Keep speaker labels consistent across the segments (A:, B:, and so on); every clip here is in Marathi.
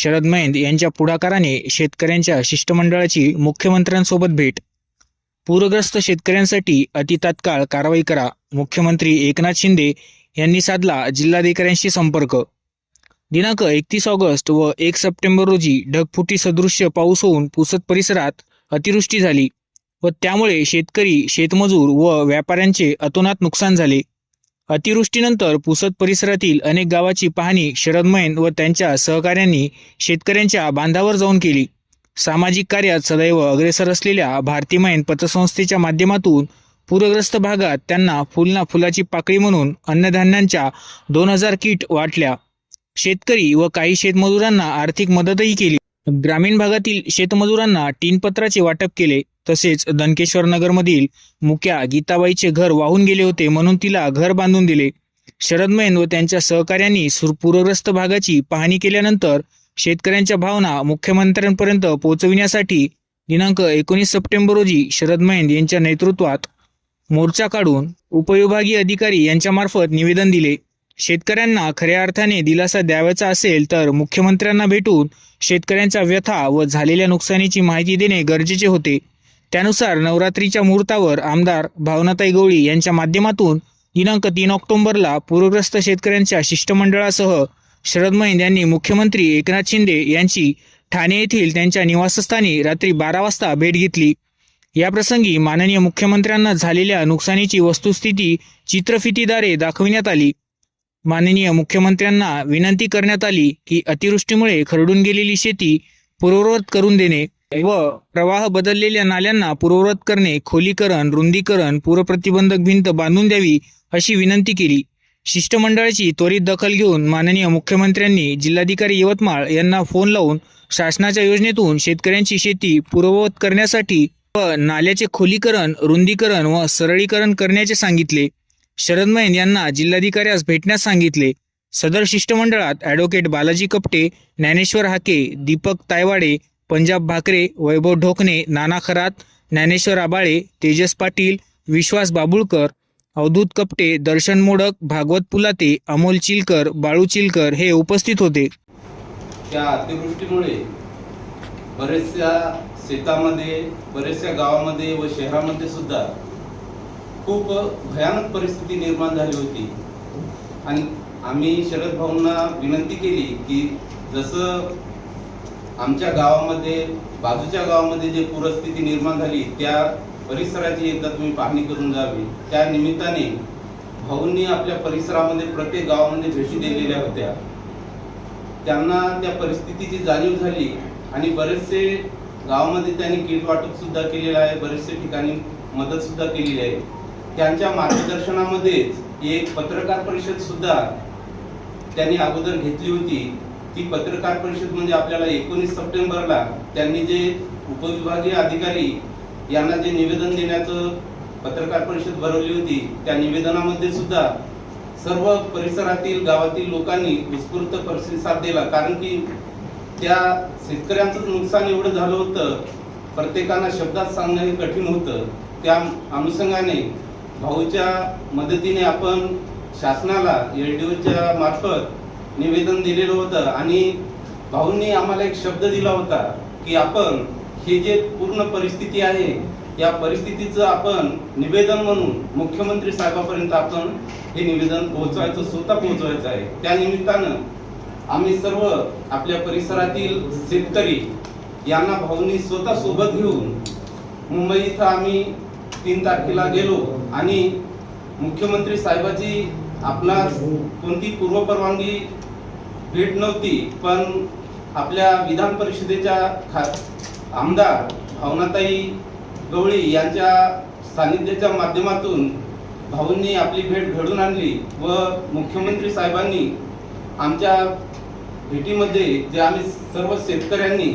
A: शरद मैंद यांच्या पुढाकाराने शेतकऱ्यांच्या शिष्टमंडळाची मुख्यमंत्र्यांसोबत भेट. पूरग्रस्त शेतकऱ्यांसाठी अतितात्काळ कारवाई करा मुख्यमंत्री एकनाथ शिंदे यांनी साधला जिल्हाधिकाऱ्यांशी संपर्क. दिनांक एकतीस ऑगस्ट व एक सप्टेंबर रोजी ढगफुटी सदृश्य पाऊस होऊन पुसद परिसरात अतिवृष्टी झाली व त्यामुळे शेतकरी शेतमजूर व व्यापाऱ्यांचे अतोनात नुकसान झाले. अतिवृष्टीनंतर पुसद परिसरातील अनेक गावाची पाहणी शरद मैन व त्यांच्या सहकाऱ्यांनी शेतकऱ्यांच्या बांधावर जाऊन केली. सामाजिक कार्यात सदैव अग्रेसर असलेल्या भारती मैन पतसंस्थेच्या माध्यमातून पूरग्रस्त भागात त्यांना फुलना फुलाची पाकळी म्हणून अन्नधान्यांच्या दोन हजार किट वाटल्या. शेतकरी व काही शेतमजुरांना आर्थिक मदतही केली. ग्रामीण भागातील शेतमजुरांना टीनपत्राचे वाटप केले. तसेच दनकेश्वर नगरमधील मुक्या गीताबाईचे घर वाहून गेले होते म्हणून तिला घर बांधून दिले. शरद मैन व त्यांच्या सहकाऱ्यांनी पूरग्रस्त भागाची पाहणी केल्यानंतर शेतकऱ्यांच्या भावना मुख्यमंत्र्यांपर्यंत पोहोचविण्यासाठी दिनांक एकोणीस सप्टेंबर रोजी शरद मैन यांच्या नेतृत्वात मोर्चा काढून उपविभागीय अधिकारी यांच्यामार्फत निवेदन दिले. शेतकऱ्यांना खऱ्या अर्थाने दिलासा द्यावायचा असेल तर मुख्यमंत्र्यांना भेटून शेतकऱ्यांच्या व्यथा व झालेल्या नुकसानीची माहिती देणे गरजेचे होते. त्यानुसार नवरात्रीच्या मुहूर्तावर आमदार भावनाताई गवळी यांच्या माध्यमातून दिनांक तीन ऑक्टोबरला पूरग्रस्त शेतकऱ्यांच्या शिष्टमंडळासह शरद महिंद यांनी मुख्यमंत्री एकनाथ शिंदे यांची ठाणे येथील त्यांच्या निवासस्थानी रात्री बारा वाजता भेट घेतली. याप्रसंगी माननीय मुख्यमंत्र्यांना झालेल्या नुकसानीची वस्तुस्थिती चित्रफितीद्वारे दाखविण्यात आली. माननीय मुख्यमंत्र्यांना विनंती करण्यात आली की अतिवृष्टीमुळे खरडून गेलेली शेती पूर्ववत करून देणे व प्रवाह बदललेल्या नाल्यांना पूर्ववत करणे खोलीकरण रुंदीकरण पूरप्रतिबंधक भिंत बांधून द्यावी अशी विनंती केली. शिष्टमंडळाची त्वरित दखल घेऊन माननीय मुख्यमंत्र्यांनी जिल्हाधिकारी यवतमाळ यांना फोन लावून शासनाच्या योजनेतून शेतकऱ्यांची शेती पूर्ववत करण्यासाठी व नाल्याचे खोलीकरण रुंदीकरण व सरळीकरण करण्याचे सांगितले. शरद मैन यांना जिल्हाधिकाऱ्यास भेटण्यास सांगितले. सदर शिष्टमंडळात ॲडव्होकेट बालाजी कपटे ज्ञानेश्वर हाके दीपक तायवाडे पंजाब भाकरे वैभव ढोकणे नाना खरात ज्ञानेश्वर आबाळे तेजस पाटील विश्वास बाबुळकर अवधूत कपटे दर्शन मोडक भागवत पुलाते अमोल चिलकर बाळू चिलकर हे उपस्थित होते.
B: त्या अतिवृष्टीमुळे बरेचशा शेतामध्ये बरेचशा गावामध्ये व शहरामध्ये सुद्धा खूप भयानक परिस्थिती निर्माण झाली होती. आणि आम्ही शरद भाऊंना विनंती केली की जसं आमच्या गावामध्ये बाजूच्या गावामध्ये जे पूरस्थिती निर्माण झाली त्या परिसराची एकदा तुम्ही पाहणी करून जावी त्या निमित्ताने भाऊंनी आपल्या परिसरामध्ये प्रत्येक गावामध्ये भेटी दिलेल्या होत्या. त्यांना त्या परिस्थितीची जाणीव झाली आणि बरेचसे गावामध्ये त्यांनी किट वाटप सुद्धा केलेलं आहे बरेचसे ठिकाणी मदत सुद्धा केलेली आहे. त्यांच्या मार्गदर्शनामध्येच एक पत्रकार परिषद सुद्धा त्यांनी अगोदर घेतली होती. ती पत्रकार परिषद म्हणजे आपल्याला एकोणीस सप्टेंबरला त्यांनी जे उपविभागीय अधिकारी यांना जे निवेदन देण्याचं पत्रकार परिषद भरवली होती त्या निवेदनामध्ये सुद्धा सर्व परिसरातील गावातील लोकांनी उत्स्फूर्त प्रतिसाद दिला. कारण की त्या शेतकऱ्यांचं नुकसान एवढं झालं होतं प्रत्येकाला शब्दात सांगणं हे कठीण होतं. त्या अनुषंगाने भाऊच्या मदतीने आपण शासनाला एल डी ओच्या मार्फत निवेदन दिलेलं होतं आणि भाऊंनी आम्हाला एक शब्द दिला होता की आपण हे जे पूर्ण परिस्थिती आहे या परिस्थितीचं आपण निवेदन म्हणून मुख्यमंत्री साहेबापर्यंत आपण हे निवेदन पोहोचवायचं स्वतः पोहोचवायचं आहे. त्या निमित्तानं आम्ही सर्व आपल्या परिसरातील शेतकरी यांना भाऊंनी स्वतः सोबत घेऊन मुंबई इथं आम्ही तीन तारखेला गेलो आणि मुख्यमंत्री साहेबाची आपला कोणती पूर्वपरवानगी भेट नव्हती पण आपल्या विधान परिषदेच्या खा आमदार भावनाताई गवळी यांच्या सानिध्याच्या माध्यमातून भाऊंनी आपली भेट घडून आणली व मुख्यमंत्री साहेबांनी आमच्या भेटीमध्ये जे आम्ही सर्व शेतकऱ्यांनी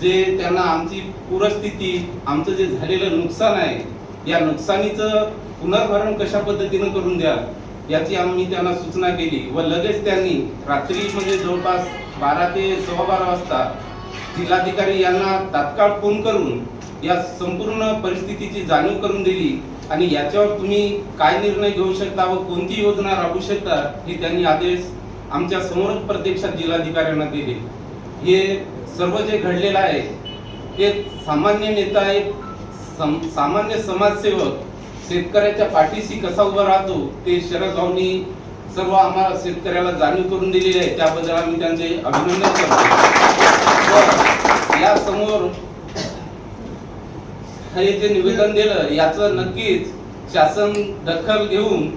B: जे त्यांना आमची पूरस्थिती आमचं जे झालेलं नुकसान आहे या नुकसानीचं पुनर्भरण कशा पद्धतीनं करून द्या याची आम्ही त्यांना सूचना केली व लगेच त्यांनी रात्री म्हणजे जवळपास बारा ते सव्वा बारा वाजता जिल्हाधिकारी यांना तात्काळ फोन करून या संपूर्ण परिस्थितीची जाणीव करून दिली आणि याच्यावर तुम्ही काय निर्णय घेऊ शकता व कोणती योजना राबवू शकता हे त्यांनी आदेश आमच्यासमोर प्रत्यक्षात जिल्हाधिकाऱ्यांना दिले. हे सर्व जे घडलेलं आहे एक सामान्य नेता एक सम सामान्य समाजसेवक शेतकऱ्याच्या पाठीशी कसा उभा राहतो ते शरद भाऊनी सर्व आम्हाला शेतकऱ्याला जाणीव करून दिलेली आहे. त्याबद्दल आम्ही त्यांचे अभिनंदन करतो. या समोर हे जे निवेदन दिलं याचं नक्कीच शासन दखल घेऊन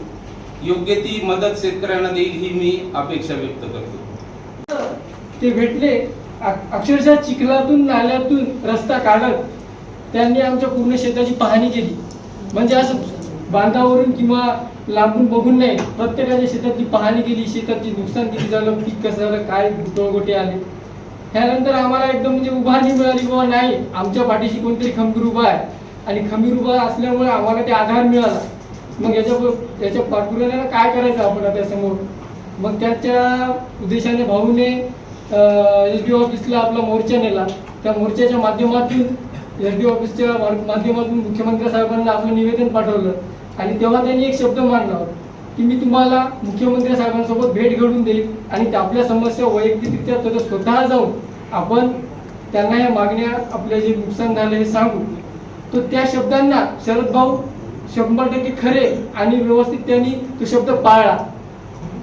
B: योग्य ती मदत शेतकऱ्यांना देईल ही मी अपेक्षा व्यक्त करतो.
C: ते भेटले. अक्षरशः चिखलातून नाल्यातून रस्ता काढत त्यांनी आमच्या पूर्ण शेताची पाहणी केली. म्हणजे असं बांधावरून किंवा लांबून बघून नाही प्रत्येकाच्या शेतातली पाहणी केली शेताची नुकसान किती झालं पीक कसं झालं काय गोटे आले. त्यानंतर आम्हाला एकदम म्हणजे उभारणी मिळाली बाबा नाही आमच्या पाठीशी कोणतरी खंबीर उभा आहे. आणि खंबीर उभा असल्यामुळे आम्हाला ते आधार मिळाला. मग याच्या याच्या पाठपुराव्याला काय करायचं आपण आता समोर मग त्याच्या उद्देशाने भाऊने एस डी ऑफिसला आपला मोर्चा नेला. त्या मोर्चाच्या माध्यमातून एस डी ऑफिसच्या माध्यमातून मुख्यमंत्री साहेबांना आपलं निवेदन पाठवलं. आणि तेव्हा त्यांनी एक शब्द मांडला की मी तुम्हाला मुख्यमंत्री साहेबांसोबत भेट घडून देईल आणि त्या आपल्या समस्या वैयक्तिकरित्या तर स्वतः जाऊन आपण त्यांना या मागण्या आपल्या जे नुकसान झालं हे सांगू. तर त्या शब्दांना शरद भाऊ शंभर टक्के खरे आणि व्यवस्थित त्यांनी तो शब्द पाळला.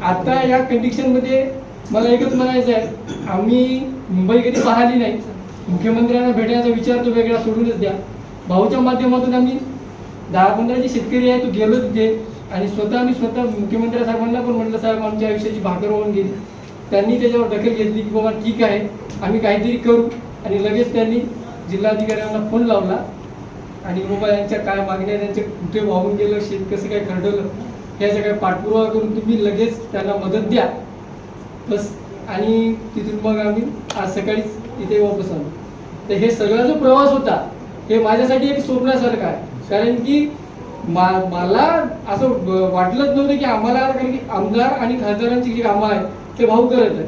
C: आता या कंडिशनमध्ये मला एकच म्हणायचं आहे आम्ही मुंबई कधी पाहिली नाही. मुख्यमंत्र्यांना भेटण्याचा विचार तो वेगळा सोडूनच द्या. भाऊच्या माध्यमातून आम्ही दहा पंधरा जे शेतकरी आहे तो गेलो तिथे आणि स्वतः आम्ही स्वतः मुख्यमंत्री साहेबांना पण म्हटलं साहेब आमच्या आयुष्याची भाकर होऊन गेली. त्यांनी त्याच्यावर दखल घेतली की बाबा ठीक आहे आम्ही काहीतरी करू. आणि लगेच त्यांनी जिल्हाधिकाऱ्यांना फोन लावला. आणि बाबा यांच्या काय मागण्या आहेत, त्यांचे कुठे वाहून गेलं शेत कसं काय खरडवलं याचा काय पाठपुरावा करून तुम्ही लगेच त्यांना मदत द्या. बस. आणि तिथून मग आम्ही आज सकाळीच इथे वापस आलो. तर हे सगळा जो प्रवास होता हे माझ्यासाठी एक स्वप्नासारखं आहे. कारण की मा मला असं वाटलंच नव्हतं की आम्हाला कारण की आमदार आणि खासदारांची जी कामं आहेत ते भाऊ करत आहेत.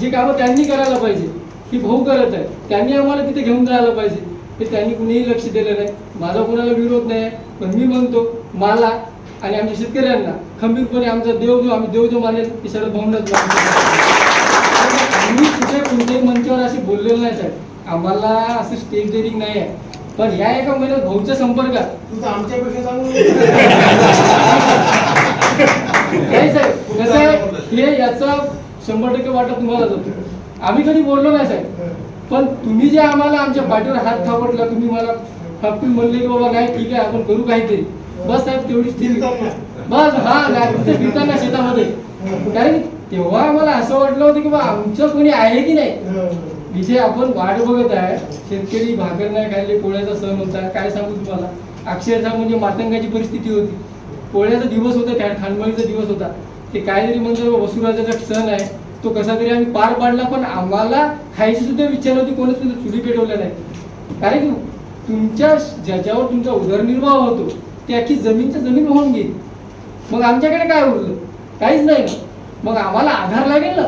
C: जी कामं त्यांनी करायला पाहिजे ती भाऊ करत आहे त्यांनी आम्हाला तिथे घेऊन जायला पाहिजे. हे त्यांनी कुणीही लक्ष दिलं नाही. माझा कोणाला विरोध नाही. पण मी म्हणतो मला आणि आमच्या शेतकऱ्यांना खंबीरपणे आमचा देव जो आम्ही देव जो मानेल ते शरद भाऊंनाच मानतो आम्ही कुठे कोणत्याही मंचावर असे बोललेलो नाही साहेब. आम्हाला असं स्टेज डेअरिंग नाही आहे. पण या एका महिन्यात भाऊच्या संपर्कात.
D: तू तर आमच्यापेक्षा चांगलं
C: नाही साहेब. कसं आहे हे याचा शंभर टक्के वाटा तुम्हाला जातो. आम्ही कधी बोललो नाही साहेब. पण तुम्ही जे आम्हाला आमच्या पाठीवर हात थापटला तुम्ही मला थापटून म्हणले की बाबा नाही ठीक आहे आपण करू काहीतरी. बस साहेब तेवढीच ठीक
D: फिरताना.
C: बस हा नाही फिरताना शेतामध्ये. कारण तेव्हा आम्हाला असं वाटलं होतं की बा आमचं कोणी आहे की नाही? इथे आपण वाट बघत आहे. शेतकरी भाकर नाही खाल्ले पोळ्याचा सण होता. काय सांगू तुम्हाला? अक्षरशः म्हणजे मातंगाची परिस्थिती होती. पोळ्याचा दिवस होता त्या खानबाळीचा दिवस होता. ते काहीतरी म्हणजे वसुराजाचा सण आहे. तो कसा तरी आम्ही पार पाडला पण आम्हाला खायची सुद्धा इच्छा नव्हती. कोणीच सुद्धा चुली पेटवल्या नाही कारण की तुमच्या ज्याच्यावर तुमचा उदरनिर्वाह होतो ती अख्खी जमीनच्या जमीन होऊन गेली. मग आमच्याकडे काय उरलं? काहीच नाही ना. मग आम्हाला आधार लागेल ना.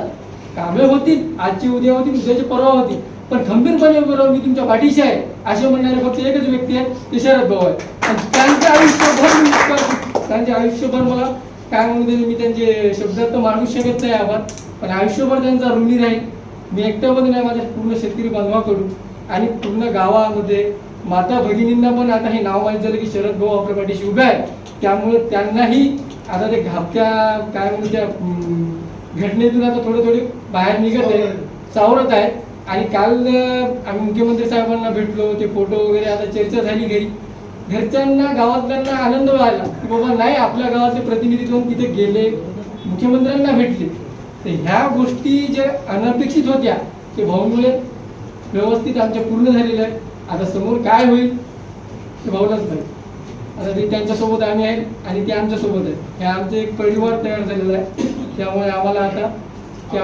C: कामे होतील आजची उद्या होतील उद्याची परवा होतील. पण खंबीरपणे बरोबर मी तुमच्या पाठीशी आहे. असे म्हणणारे फक्त एकच व्यक्ती आहे ते शरद भाऊ आहे. आणि त्यांच्या आयुष्यभर त्यांचे आयुष्यभर मला काय म्हणू दे मी त्यांचे शब्दात तर मानू शकत नाही आपण पण आयुष्यभर त्यांचा ऋणी राहील मी एकट्यामध्ये नाही माझ्या पूर्ण शेतकरी बांधवाकडून. आणि पूर्ण गावामध्ये माता भगिनींना पण आता हे नाव माहीत झालं की शरद भाऊ आपल्या पाठीशी उभे आहे त्यामुळे त्यांनाही आता ते घाबत्या काय म्हणू त्या घटनेतून आता थोडे थोडे बाहेर निघत आहे. सावरत आहेत आणि काल आम्ही मुख्यमंत्री साहेबांना भेटलो. ते फोटो वगैरे आता चर्चा झाली घरी. घरच्यांना गावातल्यांना आनंद व्हायला. की बाबा नाही आपल्या गावातले प्रतिनिधी जाऊन तिथे गेले. मुख्यमंत्र्यांना भेटले. तर ह्या गोष्टी ज्या अनपेक्षित होत्या ते भाऊमुळे व्यवस्थित आमच्या पूर्ण झालेल्या आहेत. आता समोर काय होईल ते भाऊलाच नाही आता ते त्यांच्यासोबत आम्ही आहे आणि ते आमच्यासोबत आहे हे आमचं एक परिवार तयार झालेला आहे. त्यामुळे आम्हाला आता त्या